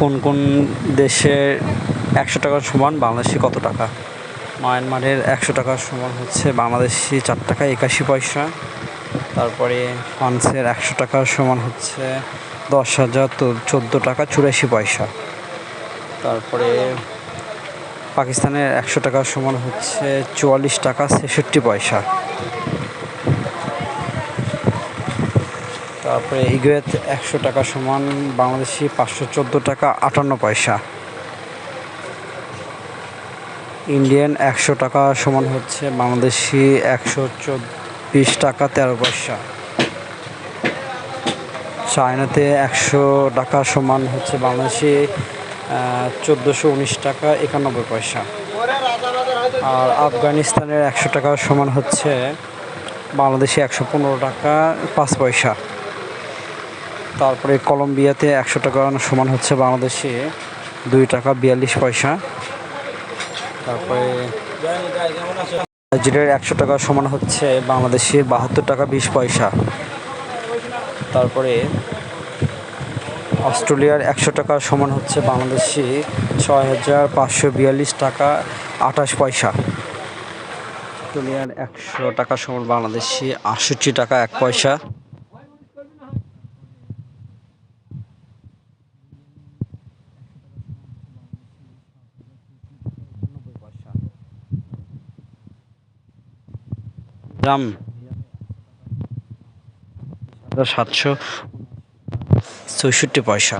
কোন কোন দেশের একশো টাকার সমান, বাংলাদেশি কত টাকা? মায়ানমারের একশো টাকার সমান হচ্ছে বাংলাদেশি চার টাকা, একাশি পয়সা। তারপরে ফ্রান্সের একশো টাকার সমান হচ্ছে দশ হাজার তো চোদ্দ টাকা, চুরাশি পয়সা। তারপরে পাকিস্তানের একশো টাকার সমান হচ্ছে চুয়াল্লিশ টাকা, ছেষট্টি পয়সা। তারপরে ইগুয়েত একশো টাকা সমান, বাংলাদেশি পাঁচশো চোদ্দ টাকা আটান্ন পয়সা। ইন্ডিয়ান একশো টাকা সমান হচ্ছে, বাংলাদেশি একশো চব্বিশ টাকা তেরো পয়সা। চায়নাতে একশো টাকা সমান হচ্ছে, বাংলাদেশি চোদ্দোশো উনিশ টাকা একানব্বই পয়সা। আর আফগানিস্তানের একশো টাকা সমান হচ্ছে, বাংলাদেশি একশো পনেরো টাকা পাঁচ পয়সা। তারপরে কলম্বিয়াতে একশো টাকা সমান হচ্ছে বাংলাদেশে দুই টাকা বিয়াল্লিশ পয়সা। তারপরে নাইজেরিয়ার একশো টাকা সমান হচ্ছে বাংলাদেশে বাহাত্তর টাকা বিশ পয়সা। তারপরে অস্ট্রেলিয়ার একশো টাকা সমান হচ্ছে বাংলাদেশি ছয় হাজার পাঁচশো বিয়াল্লিশ টাকা আঠাশ পয়সা। অস্ট্রেলিয়ার একশো টাকা সমান বাংলাদেশি আটষট্টি টাকা এক পয়সা। গ্রাম সাতশো চৌষট্টি পয়সা।